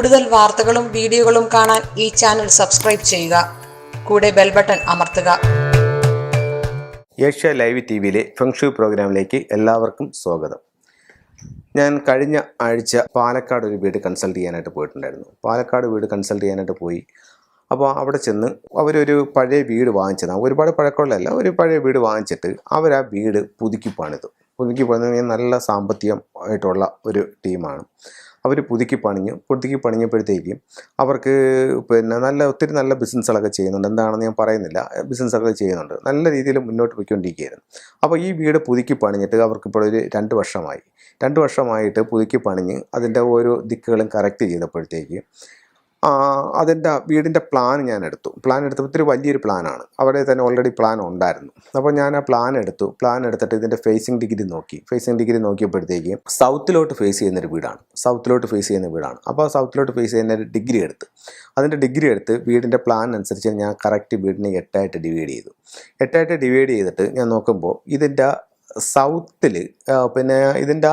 കൂടുതൽ വാർത്തകളും വീഡിയോകളും കാണാൻ ഈ ചാനൽ സബ്സ്ക്രൈബ് ചെയ്യുക. കൂടെ ബെൽ ബട്ടൺ അമർത്തുക. ഏഷ്യ ലൈവ് ടി വിയിലെ ഫെങ്ഷു പ്രോഗ്രാമിലേക്ക് എല്ലാവർക്കും സ്വാഗതം. ഞാൻ കഴിഞ്ഞ ആഴ്ച പാലക്കാട് ഒരു വീട് കൺസൾട്ട് ചെയ്യാനായിട്ട് പോയിട്ടുണ്ടായിരുന്നു. പാലക്കാട് വീട് കൺസൾട്ട് ചെയ്യാനായിട്ട് പോയി. അപ്പോൾ അവിടെ ചെന്ന് അവരൊരു പഴയ വീട് വാങ്ങിച്ചതാണ്. ഒരുപാട് പഴക്കമുള്ളതല്ല ഒരു പഴയ വീട് വാങ്ങിച്ചിട്ട് അവർ ആ വീട് പുതുക്കി പണിതു പുതുക്കി പണിത് നല്ല സാമ്പത്തികം ആയിട്ടുള്ള ഒരു ടീമാണ്. അവർ പുതുക്കി പണിഞ്ഞു. പുതുക്കി പണിഞ്ഞപ്പോഴത്തേക്കും അവർക്ക് പിന്നെ നല്ല ഒത്തിരി നല്ല ബിസിനസ്സുകളൊക്കെ ചെയ്യുന്നുണ്ട്. എന്താണെന്ന് ഞാൻ പറയുന്നില്ല. ബിസിനസ്സൊക്കെ ചെയ്യുന്നുണ്ട്. നല്ല രീതിയിൽ മുന്നോട്ട് പോയിക്കൊണ്ടിരിക്കുകയായിരുന്നു. അപ്പോൾ ഈ വീട് പുതുക്കി പണിഞ്ഞിട്ട് അവർക്കിപ്പോൾ ഒരു രണ്ട് വർഷമായി. രണ്ട് വർഷമായിട്ട് പുതുക്കി പണിഞ്ഞ് അതിന്റെ ഓരോ ദിക്കുകളും കറക്റ്റ് ചെയ്തപ്പോഴത്തേക്ക് അതിന്റെ വീടിന്റെ പ്ലാൻ ഞാൻ എടുത്തു. പ്ലാൻ എടുത്തപ്പോൾ ഇത്തിരി വലിയൊരു പ്ലാനാണ് അവിടെ തന്നെ ഓൾറെഡി പ്ലാൻ ഉണ്ടായിരുന്നു. അപ്പോൾ ഞാൻ ആ പ്ലാൻ എടുത്തു. പ്ലാൻ എടുത്തിട്ട് ഇതിന്റെ ഫേസിങ് ഡിഗ്രി നോക്കി. ഫേസിങ് ഡിഗ്രി നോക്കിയപ്പോഴത്തേക്ക് സൗത്തിലോട്ട് ഫേസ് ചെയ്യുന്നൊരു വീടാണ്. സൗത്തിലോട്ട് ഫേസ് ചെയ്യുന്ന വീടാണ്. അപ്പോൾ സൗത്തിലോട്ട് ഫേസ് ചെയ്യുന്ന ഒരു ഡിഗ്രി എടുത്ത്. അതിന്റെ ഡിഗ്രി എടുത്ത് വീടിന്റെ പ്ലാൻ അനുസരിച്ച് ഞാൻ കറക്റ്റ് വീടിനെ എട്ടായിട്ട് ഡിവൈഡ് ചെയ്തു. എട്ടായിട്ട് ഡിവൈഡ് ചെയ്തിട്ട് ഞാൻ നോക്കുമ്പോൾ ഇതിന്റെ സൗത്തിൽ പിന്നെ ഇതിന്റെ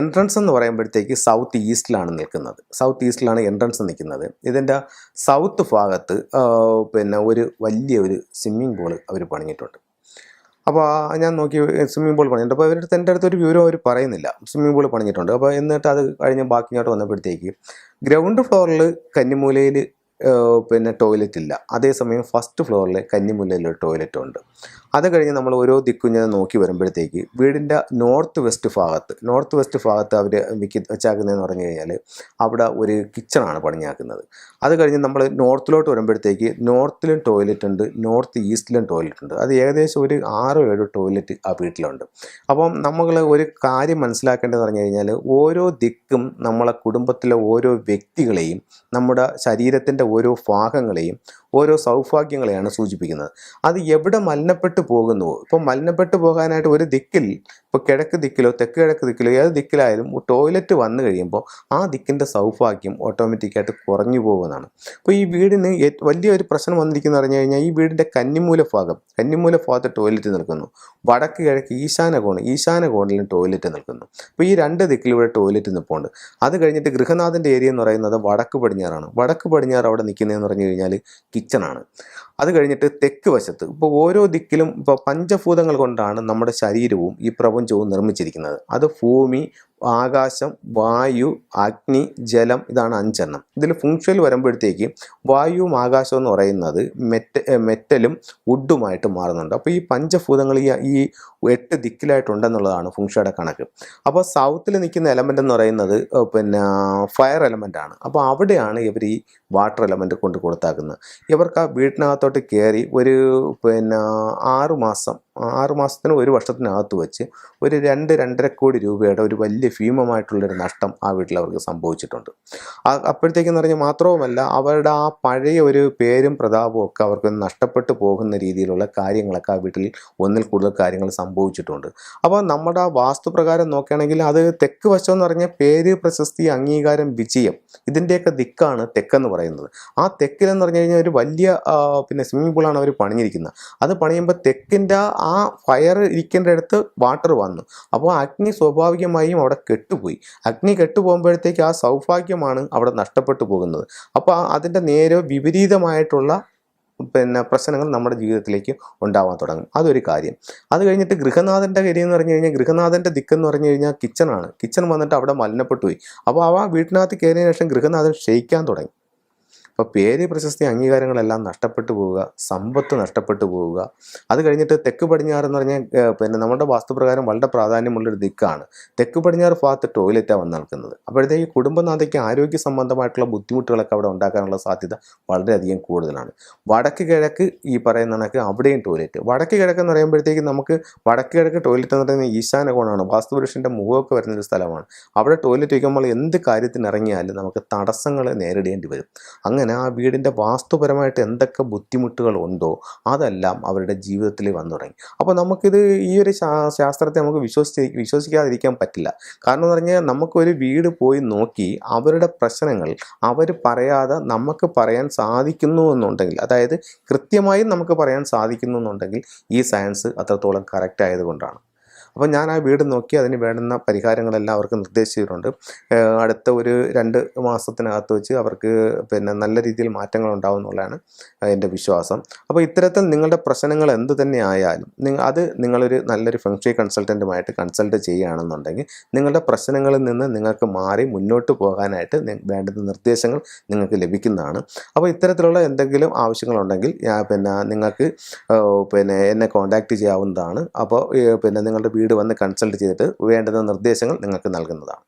എൻട്രൻസ് എന്ന് പറയുമ്പോഴത്തേക്ക് സൗത്ത് ഈസ്റ്റിലാണ് നിൽക്കുന്നത്. സൗത്ത് ഈസ്റ്റിലാണ് എൻട്രൻസ് നിൽക്കുന്നത്. ഇതിന്റെ സൗത്ത് ഭാഗത്ത് പിന്നെ ഒരു വലിയ ഒരു സ്വിമ്മിംഗ് പൂൾ അവർ പണിഞ്ഞിട്ടുണ്ട്. അപ്പോൾ ഞാൻ നോക്കി സ്വിമ്മിംഗ് പൂൾ പണിഞ്ഞിട്ടുണ്ട്. അപ്പോൾ അവരുടെ എന്റെ അടുത്ത് ഒരു വിവരം അവർ പറയുന്നില്ല. സ്വിമ്മിംഗ് പൂൾ പണിഞ്ഞിട്ടുണ്ട്. അപ്പോൾ എന്നിട്ട് അത് കഴിഞ്ഞ് ബാക്കി ഇങ്ങോട്ട് വന്നപ്പോഴത്തേക്ക് ഗ്രൗണ്ട് ഫ്ലോറിൽ കന്നിമൂലയിൽ പിന്നെ ടോയ്ലറ്റ് ഇല്ല. അതേസമയം ഫസ്റ്റ് ഫ്ലോറിൽ കന്നിമൂലയിൽ ടോയ്ലറ്റ് ഉണ്ട്. അത് കഴിഞ്ഞ് നമ്മൾ ഓരോ ദിക്കും ഞാൻ നോക്കി വരുമ്പോഴത്തേക്ക് വീടിന്റെ നോർത്ത് വെസ്റ്റ് ഭാഗത്ത് നോർത്ത് വെസ്റ്റ് ഭാഗത്ത് അവർ മിക്ക വെച്ചാക്കുന്നതെന്ന് പറഞ്ഞു കഴിഞ്ഞാൽ അവിടെ ഒരു കിച്ചണാണ് പണിഞ്ഞാക്കുന്നത്. അത് കഴിഞ്ഞ് നമ്മൾ നോർത്തിലോട്ട് വരുമ്പോഴത്തേക്ക് നോർത്തിലും ടോയ്ലറ്റ് ഉണ്ട് നോർത്ത് ഈസ്റ്റിലും ടോയ്ലറ്റ് ഉണ്ട്. അത് ഏകദേശം ഒരു ആറോ ഏഴോ ടോയ്ലറ്റ് ആ വീട്ടിലുണ്ട്. അപ്പം നമ്മൾ ഒരു കാര്യം മനസ്സിലാക്കേണ്ടതെന്ന് പറഞ്ഞു കഴിഞ്ഞാൽ ഓരോ ദിക്കും നമ്മളെ കുടുംബത്തിലെ ഓരോ വ്യക്തികളെയും നമ്മുടെ ശരീരത്തിന്റെ ഓരോ ഭാഗങ്ങളെയും ഓരോ സൗഭാഗ്യങ്ങളെയാണ് സൂചിപ്പിക്കുന്നത്. അത് എവിടെ മലിനപ്പെട്ടു പോകുന്നുവോ? ഇപ്പം മലിനപ്പെട്ടു പോകാനായിട്ട് ഒരു ദിക്കിൽ ഇപ്പോൾ കിഴക്ക് ദിക്കിലോ തെക്ക് കിഴക്ക് ദിക്കിലോ ഏത് ദിക്കിലായാലും ടോയ്ലറ്റ് വന്നു കഴിയുമ്പോൾ ആ ദിക്കിന്റെ സൗഭാഗ്യം ഓട്ടോമാറ്റിക്കായിട്ട് കുറഞ്ഞു പോകുന്നതാണ്. അപ്പോൾ ഈ വീടിന് വലിയൊരു പ്രശ്നം വന്നിരിക്കുന്ന പറഞ്ഞു കഴിഞ്ഞാൽ ഈ വീടിന്റെ കന്നിമൂല ഭാഗം കന്നിമൂല ഭാഗത്ത് ടോയ്ലറ്റ് നിൽക്കുന്നു. വടക്ക് കിഴക്ക് ഈശാന കോണ് ഈശാന കോണിലും ടോയ്ലറ്റ് നിൽക്കുന്നു. അപ്പോൾ ഈ രണ്ട് ദിക്കിലും ഇവിടെ ടോയ്ലറ്റ് നിൽപ്പുണ്ട് അത് കഴിഞ്ഞിട്ട് ഗൃഹനാഥന്റെ ഏരിയ എന്ന് പറയുന്നത് വടക്ക് പടിഞ്ഞാറാണ്. വടക്ക് പടിഞ്ഞാറ് അവിടെ നിൽക്കുന്നതെന്ന് പറഞ്ഞു കഴിഞ്ഞാൽ കിച്ചണാണ് അത് കഴിഞ്ഞിട്ട് തെക്ക് വശത്ത് ഇപ്പോൾ ഓരോ ദിക്കിലും ഇപ്പോൾ പഞ്ചഭൂതങ്ങൾ കൊണ്ടാണ് നമ്മുടെ ശരീരവും ഈ പ്രപഞ്ചവും നിർമ്മിച്ചിരിക്കുന്നത്. അത് ഭൂമി ആകാശം വായു അഗ്നി ജലം ഇതാണ് അഞ്ചെണ്ണം. ഇതിൽ ഫുങ്ഷൽ വരുമ്പോഴത്തേക്ക് വായുവും ആകാശവും എന്ന് പറയുന്നത് മെറ്റ മെറ്റലും വുഡുമായിട്ട് മാറുന്നുണ്ട്. അപ്പോൾ ഈ പഞ്ചഭൂതങ്ങൾ ഈ ഈ എട്ട് ദിക്കിലായിട്ടുണ്ടെന്നുള്ളതാണ് ഫുങ്ഷയുടെ കണക്ക്. അപ്പോൾ സൗത്തിൽ നിൽക്കുന്ന എലമെന്റ് എന്ന് പറയുന്നത് പിന്നെ ഫയർ എലമെന്റ് ആണ്. അപ്പോൾ അവിടെയാണ് ഇവർ ഈ വാട്ടർ എലമെന്റ് കൊണ്ട് കൊടുത്താക്കുന്നത്. ഇവർക്ക് ആ വീട്ടിനകത്തോട്ട് കയറി ഒരു പിന്നെ ആറ് മാസം ഒരു വർഷത്തിനകത്ത് വെച്ച് ഒരു രണ്ട് രണ്ടര കോടി രൂപയുടെ ഒരു വലിയ ഭീമമായിട്ടുള്ളൊരു നഷ്ടം ആ വീട്ടിൽ അവർക്ക് സംഭവിച്ചിട്ടുണ്ട് അപ്പോഴത്തേക്കെന്ന് പറഞ്ഞാൽ മാത്രവുമല്ല അവരുടെ ആ പഴയ ഒരു പേരും പ്രതാപവും ഒക്കെ അവർക്ക് നഷ്ടപ്പെട്ടു പോകുന്ന രീതിയിലുള്ള കാര്യങ്ങളൊക്കെ ആ വീട്ടിൽ ഒന്നിൽ കൂടുതൽ കാര്യങ്ങൾ സംഭവിച്ചിട്ടുണ്ട്. അപ്പോൾ നമ്മുടെ വാസ്തുപ്രകാരം നോക്കുകയാണെങ്കിൽ അത് തെക്ക് വശം എന്ന് പറഞ്ഞാൽ പേര് പ്രശസ്തി അംഗീകാരം വിജയം ഇതിന്റെയൊക്കെ ദിക്കാണ് തെക്കെന്ന് പറയുന്നത്. ആ തെക്കിലെന്ന് പറഞ്ഞു കഴിഞ്ഞാൽ ഒരു വലിയ പിന്നെ സ്വിമ്മിംഗ് പൂളാണ് അവർ പണിഞ്ഞിരിക്കുന്നത്. അത് പണിയുമ്പോൾ തെക്കിന്റെ ആ ഫയർ ഇരിക്കേണ്ട അടുത്ത് വാട്ടർ വന്നു. അപ്പോൾ അഗ്നി സ്വാഭാവികമായും അവിടെ കെട്ടുപോയി. അഗ്നി കെട്ടുപോകുമ്പോഴത്തേക്ക് ആ സൗഭാഗ്യമാണ് അവിടെ നഷ്ടപ്പെട്ടു പോകുന്നത്. അപ്പോൾ അതിന്റെ നേരെ വിപരീതമായിട്ടുള്ള പിന്നെ പ്രശ്നങ്ങൾ നമ്മുടെ ജീവിതത്തിലേക്ക് ഉണ്ടാവാൻ തുടങ്ങും. അതൊരു കാര്യം. അത് കഴിഞ്ഞിട്ട് ഗൃഹനാഥന്റെ കാര്യം എന്ന് പറഞ്ഞു കഴിഞ്ഞാൽ ഗൃഹനാഥന്റെ ദിക്കെന്ന് പറഞ്ഞു കഴിഞ്ഞാൽ കിച്ചണാണ്. കിച്ചൺ വന്നിട്ട് അവിടെ മലിനപ്പെട്ടു പോയി. അപ്പോൾ ആ വീട്ടിനകത്ത് കയറിയതിനു ശേഷം ഗൃഹനാഥൻ ക്ഷയിക്കാൻ തുടങ്ങി. അപ്പോൾ പേര് പ്രശസ്തി അംഗീകാരങ്ങളെല്ലാം നഷ്ടപ്പെട്ടു പോവുക സമ്പത്ത് നഷ്ടപ്പെട്ടു പോവുക. അത് കഴിഞ്ഞിട്ട് തെക്ക് പടിഞ്ഞാറ് എന്ന് പറഞ്ഞാൽ പിന്നെ നമ്മുടെ വാസ്തുപ്രകാരം വളരെ പ്രാധാന്യമുള്ളൊരു ദിക്കാണ്. തെക്ക് പടിഞ്ഞാറ് ഭാഗത്ത് ടോയ്ലറ്റാണ് വന്ന് നിൽക്കുന്നത് അപ്പോഴത്തേക്ക് കുടുംബനാഥയ്ക്ക് ആരോഗ്യ സംബന്ധമായിട്ടുള്ള ബുദ്ധിമുട്ടുകളൊക്കെ അവിടെ ഉണ്ടാക്കാനുള്ള സാധ്യത വളരെയധികം കൂടുതലാണ്. വടക്ക് കിഴക്ക് ഈ പറയുന്ന കണക്ക് അവിടെയും ടോയ്ലറ്റ്. വടക്ക് കിഴക്ക് എന്ന് പറയുമ്പോഴത്തേക്ക് നമുക്ക് വടക്ക് കിഴക്ക് ടോയ്ലറ്റ് എന്ന് പറയുന്നത് ഈശാന കോണാണ് വാസ്തുപുരുഷന്റെ മുഖമൊക്കെ വരുന്നൊരു സ്ഥലമാണ്. അവിടെ ടോയ്ലറ്റ് വയ്ക്കുമ്പോൾ എന്ത് കാര്യത്തിന് ഇറങ്ങിയാലും നമുക്ക് തടസ്സങ്ങൾ നേരിടേണ്ടി വരും. അങ്ങനെ ആ വീടിന്റെ വാസ്തുപരമായിട്ട് എന്തൊക്കെ ബുദ്ധിമുട്ടുകൾ ഉണ്ടോ അതെല്ലാം അവരുടെ ജീവിതത്തിൽ വന്നു തുടങ്ങി. അപ്പോൾ നമുക്കിത് ഈ ഒരു ശാസ്ത്രത്തെ നമുക്ക് വിശ്വസിച്ച് വിശ്വസിക്കാതിരിക്കാൻ പറ്റില്ല. കാരണം എന്ന് പറഞ്ഞാൽ നമുക്കൊരു വീട് പോയി നോക്കി അവരുടെ പ്രശ്നങ്ങൾ അവർ പറയാതെ നമുക്ക് പറയാൻ സാധിക്കുന്നു എന്നുണ്ടെങ്കിൽ അതായത് കൃത്യമായും നമുക്ക് പറയാൻ സാധിക്കുന്നു എന്നുണ്ടെങ്കിൽ ഈ സയൻസ് അത്രത്തോളം കറക്റ്റ് ആയതുകൊണ്ടാണ് അപ്പോൾ ഞാൻ ആ വീട് നോക്കി അതിന് വേണ്ടുന്ന പരിഹാരങ്ങളെല്ലാം അവർക്ക് നിർദ്ദേശിച്ചിട്ടുണ്ട് അടുത്ത ഒരു രണ്ട് മാസത്തിനകത്ത് വെച്ച് അവർക്ക് പിന്നെ നല്ല രീതിയിൽ മാറ്റങ്ങൾ ഉണ്ടാവും എന്നുള്ളതാണ് എന്റെ വിശ്വാസം. അപ്പോൾ ഇത്തരത്തിൽ നിങ്ങളുടെ പ്രശ്നങ്ങൾ എന്ത് തന്നെ ആയാലും നിങ്ങൾ അത് നിങ്ങളൊരു നല്ലൊരു ഫെങ്ഷി കൺസൾട്ടന്റുമായിട്ട് കൺസൾട്ട് ചെയ്യുകയാണെന്നുണ്ടെങ്കിൽ നിങ്ങളുടെ പ്രശ്നങ്ങളിൽ നിന്ന് നിങ്ങൾക്ക് മാറി മുന്നോട്ട് പോകാനായിട്ട് വേണ്ടുന്ന നിർദ്ദേശങ്ങൾ നിങ്ങൾക്ക് ലഭിക്കുന്നതാണ്. അപ്പോൾ ഇത്തരത്തിലുള്ള എന്തെങ്കിലും ആവശ്യങ്ങളുണ്ടെങ്കിൽ പിന്നെ നിങ്ങൾക്ക് പിന്നെ എന്നെ കോൺടാക്റ്റ് ചെയ്യാവുന്നതാണ്. അപ്പോൾ പിന്നെ നിങ്ങളുടെ വീട് വന്ന് കൺസൾട്ട് ചെയ്തിട്ട് വേണ്ടുന്ന നിർദ്ദേശങ്ങൾ നിങ്ങൾക്ക് നൽകുന്നതാണ്.